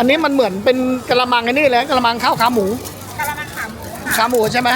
อันนี้มันเหมือนเป็นกระมังไอ้นี่เลยกระมังข้าวขาหมูกะละมังขาหมูค่ะขาหมูใช่ไหม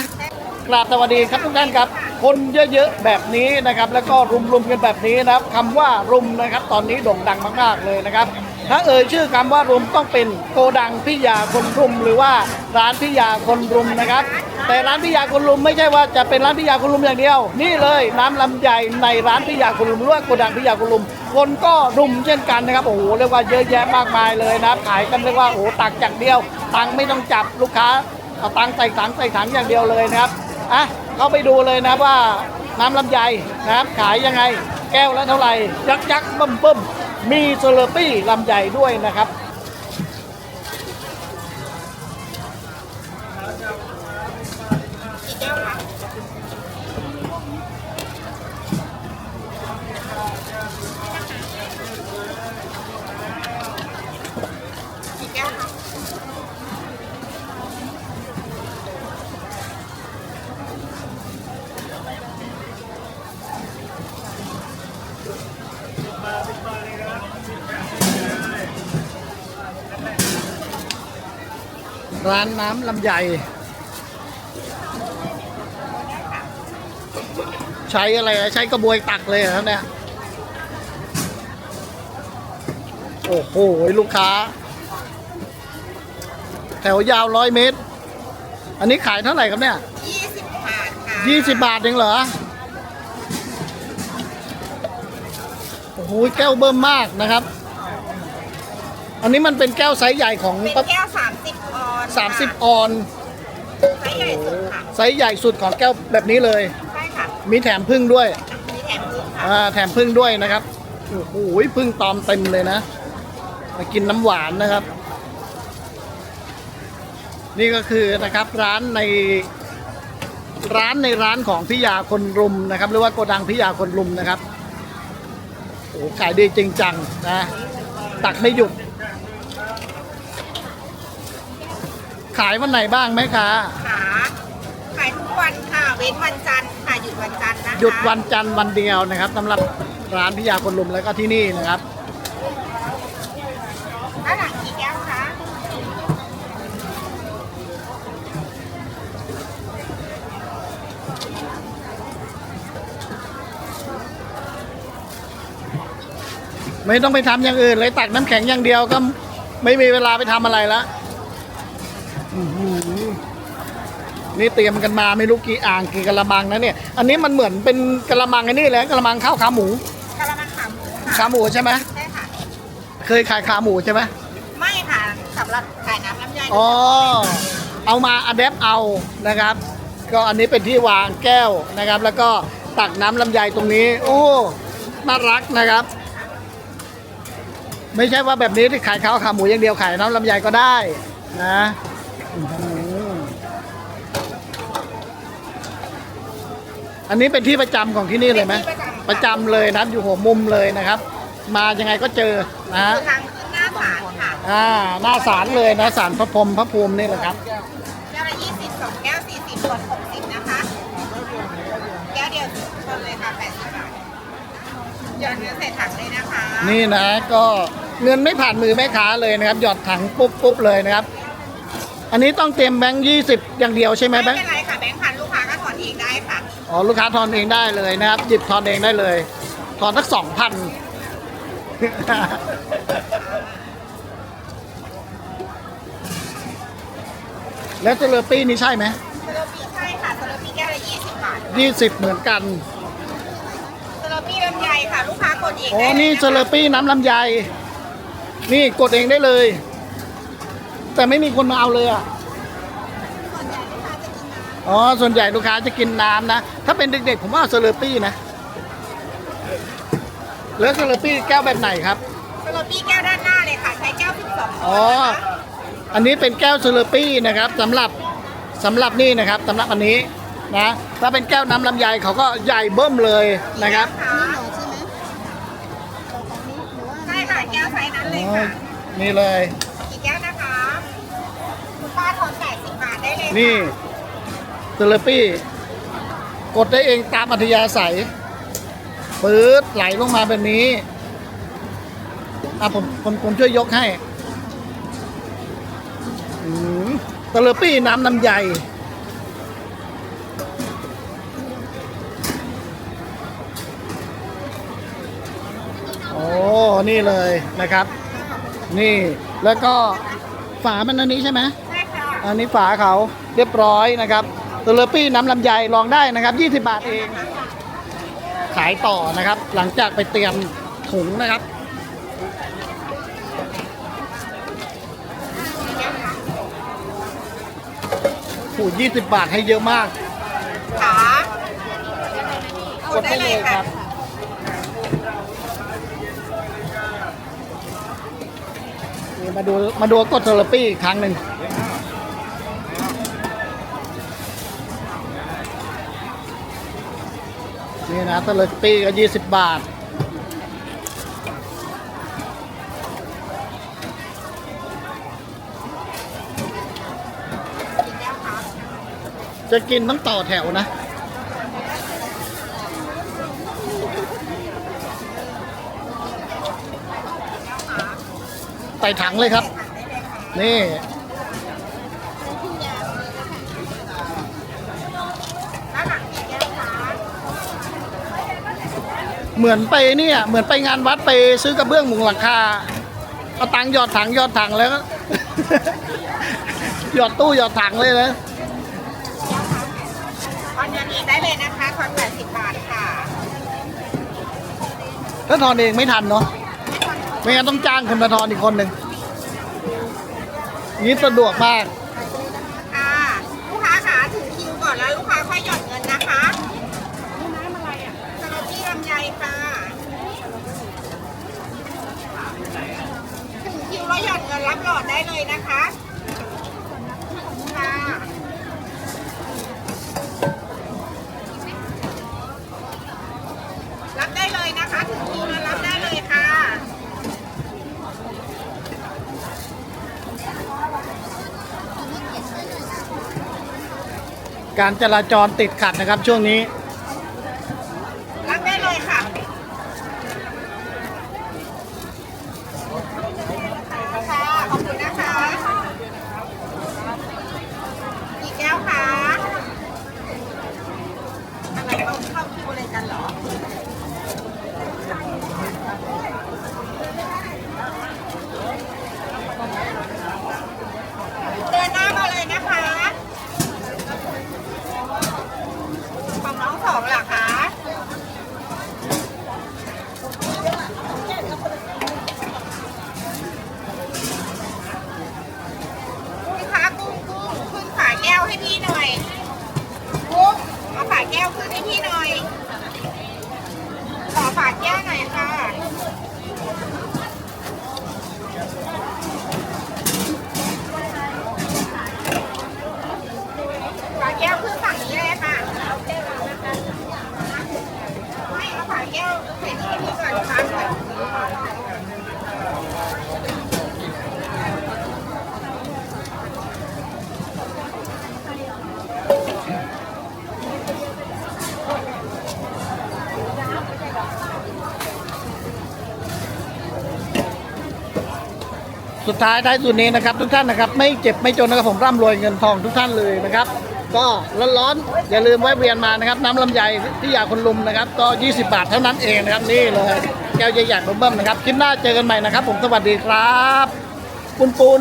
กราบสวัสดีครับทุกท่านครับ คนเยอะๆแบบนี้นะครับ แล้วก็รุมๆกันแบบนี้นะครับคำว่ารุมนะครับ ตอนนี้โด่งดังมากๆเลยนะครับ ถ้าเอ่ยชื่อคำว่ารุมต้องเป็นโกดังพิยาคนรุมหรือว่าร้านพิยาคนรุมนะครับ แต่ร้านพิยาคนรุมไม่ใช่ว่าจะเป็นร้านพิยาคนรุมอย่างเดียว นี่เลยน้ำลำไยในร้านพิยาคนรุมหรือว่าโกดังพิยาคนรุม คนก็รุมเช่นกันนะครับโอ้โหเรียกว่าเยอะแยะมากมายเลยนะครับขายกันเรียกว่าโอ้โหตักจากเดียว ตังไม่ต้องจับลูกค้าเอาตังใส่ถังใส่ถังอย่างเดียวเลยนะครับอะเข้าไปดูเลยนะว่าน้ำลำไยนะครับขายยังไง แก้วละเท่าไหร่ยักษ์ยักบึ้มบึ้ม มีเซอร์ปี้ลำใหญ่ด้วยนะครับ กี่แก้วคะ ร้านน้ำลำไยใช้อะไรอะใช้กระบวยตักเลยเหรอครับเนี่ย โอ้โห ลูกค้า แถวยาวร้อยเมตร อันนี้ขายเท่าไหร่ครับเนี่ยยี่สิบบาทค่ะยี่สิบบาทเองเหรอ โอ้โห แก้วเบิ่มมากนะครับ อันนี้มันเป็นแก้วไซส์ใหญ่ของเป็นแก้วสามสิบออนสามสิบค่ะออนไซส์ใหญ่สุดค่ะไซส์ใหญ่สุดของแก้วแบบนี้เลย ใช่ค่ะมีแถมพึ่งด้วยมีแถมพึ่งค่ะอ่าแถมพึ่งด้วยนะครับโอ้โหพึ่งตอมเต็มเลยนะมากินน้ำหวานนะครับ นี่ก็คือนะครับร้านในร้านในร้านของพิยาคนรุมนะครับ หรือว่าโกดังพิยาคนรุมนะครับโอ้โหขายดีจริงจังนะ ตักไม่หยุด ขายวันไหนบ้างไหมคะขาขายทุกวันค่ะ เว้นวันจันทร์ค่ะ หยุดวันจันทร์นะคะหยุดวันจันทร์วันเดียวนะครับสำหรับร้านพิยาคนรุมแล้วก็ที่นี่นะครับด้านหลังกี่แก้วคะไม่ต้องไปทำอย่างอื่นเลยตักน้ำแข็งอย่างเดียวก็ไม่มีเวลาไปทำอะไรละอื้อหือ นี่เตรียมกันมาไม่รู้กี่อ่างกี่กระมังนะเนี่ย อันนี้มันเหมือนเป็นกระมังไอ้นี่เลยกระมังข้าวขาหมูกะละมังขาหมูค่ะขาหมูใช่ไหมใช่ค่ะ เคยขายขาหมูใช่ไหมไม่ค่ะสำหรับขายน้ำลำไยอ๋อเอามาอัดแอปเอานะครับ ก็อันนี้เป็นที่วางแก้วนะครับ แล้วก็ตักน้ำลำไยตรงนี้ โอ้น่ารักนะครับ ไม่ใช่ว่าแบบนี้ที่ขายข้าวขาหมูอย่างเดียวขายน้ำลำไยก็ได้นะอื้อหือ อันนี้เป็นที่ประจำของที่นี่เลยไหมประจำเลยนะครับ อยู่หัวมุมเลยนะครับ มายังไงก็เจอนะฮะคือทางขึ้นหน้าศาลค่ะอ่าหน้าศาลเลยนะศาลพระพรหมพระภูมินี่แหละครับแก้วละยี่สิบสองแก้วสี่สิบส่วนหกสิบนะคะแก้วเดียวชนเลยค่ะแปดสิบบาทหยอดเงินใส่ถังเลยนะคะ นี่นะก็เงินไม่ผ่านมือแม่ค้าเลยนะครับ หยอดถังปุ๊บปุ๊บเลยนะครับ อันนี้ต้องเตรียมแบงค์ยี่สิบอย่างเดียวใช่ไหมไม่แบงเป็ค์ อ๋อลูกค้าทอนเองได้เลยนะครับ หยิบทอนเองได้เลย ทอนสักสองพันแล้วเจลปี้นี่ใช่ไหมสโลปี้ใช่ค่ะสโลปี้แก้วละยี่สิบบาทยี่สิบเหมือนกันสโลปี้ลำไยค่ะ ลูกค้ากดเองอ๋อได้นี่เลยะคะเจลปี้น้ำลำไย นี่กดเองได้เลย แต่ไม่มีคนมาเอาเลยอะ อ๋อ ส่วนใหญ่ลูกค้าจะกินน้ำนะ ถ้าเป็นเด็กๆ ผมว่าเซเลอปี้นะ แล้วเซเลอปี้แก้วแบบไหนครับ สโลปี้แก้วด้านหน้าเลยค่ะ ใช้แก้วสิบสองอ๋ออันนี้เป็นแก้วเซเลอปี้นะครับสำหรับสำหรับนี่นะครับสำหรับอันนี้นะ ถ้าเป็นแก้วน้ำลำไยเขาก็ใหญ่เบิ้มเลยนะครับใช่ค่ะแก้วไซส์นั้นเลยอ๋อค่ะนี่เลย กี่แก้วนะคะ คุณป้าทอนแปดสิบบาทได้เลยค่ะนี่ เซเลปี้ กดได้เองตามอัธยาศัยปื๊ดไหลลงมาแบบนี้อะผมผมผมช่วยยกให้ตะเลปี้น้ำน้ำใหญ่โอ้นี่เลยนะครับ นี่แล้วก็ฝามันอันนี้ใช่ไหมใช่ค่ะอันนี้ฝาเขาเรียบร้อยนะครับ เตเลปี้น้ำลำไยลองได้นะครับ 20 บาทเอง ขายต่อนะครับ หลังจากไปเตรียมถุงนะครับโอ้ยี่สิบบาทให้เยอะมากขากดได้เลยครับนี่มาดูมาดูกดเทอราปี้อีกครั้งหนึ่ง นี่นะเทอราปี้ก็ยี่สิบบาท จะกินต้องต่อแถวนะใส่ถังเลยครับ นี่ ด้านหลังกี่แก้วคะ เหมือนไปเนี่ยเหมือนไปงานวัดไปซื้อกระเบื้องมุงหลังคาเอาตังค์หยอดถังหยอดถังแล้วก็หยอดตู้หยอดถังเลยนะตอนนี้ได้เลยนะคะทอน80บาทค่ะถ้าทอนเองไม่ทันเนาะไม่งั้นต้องจ้างคนมาทอนอีกคนหนึ่งนี้สะดวกมาก ค่ะ ลูกค้าขาถึงคิวก่อนแล้วลูกค้าค่อยหย่อนเงินนะคะนี่น้ำอะไรอะสลัดที่ลำไยค่ะ ถึงคิวแล้วหย่อนเงินรับหลอด ได้เลยนะคะค่ะรับได้เลยนะคะถึงคิวแล้วรับได้เลยค่ะการจราจรติดขัดนะครับช่วงนี้ รับได้เลยค่ะ ค่ะ ขอบคุณนะคะกี่แก้วคะอะไรเอาเข้าคิวอะไรกันเหรอ เดินหน้ามาเลยนะคะของน้องสองเหรอคะ กุ้งคะกุ้งกุ้งขึ้นฝาแก้วให้พี่หน่อยกุ้งเอาฝาแก้วขึ้นให้พี่หน่อย ขอฝาแก้วหน่อยค่ะ ฝาแก้วขึ้นฝั่งนี้เลยค่ะไม่เอาฝาแก้วใส่นี่ให้พี่ก่อนครับ สุดท้ายท้ายสุดนี้นะครับทุกท่านนะครับไม่เจ็บไม่จนนะครับผมร่ำรวยเงินทองทุกท่านเลยนะครับ ก็ร้อนๆอย่าลืมแวะเวียนมานะครับน้ำลำไยที่ยาคนลุมนะครับ ก็ 20 บาทเท่านั้นเองนะครับนี่เลยแก้วใหญ่ๆเบิ่มๆนะครับคลิปหน้าเจอกันใหม่นะครับ ผมสวัสดีครับปุนปุน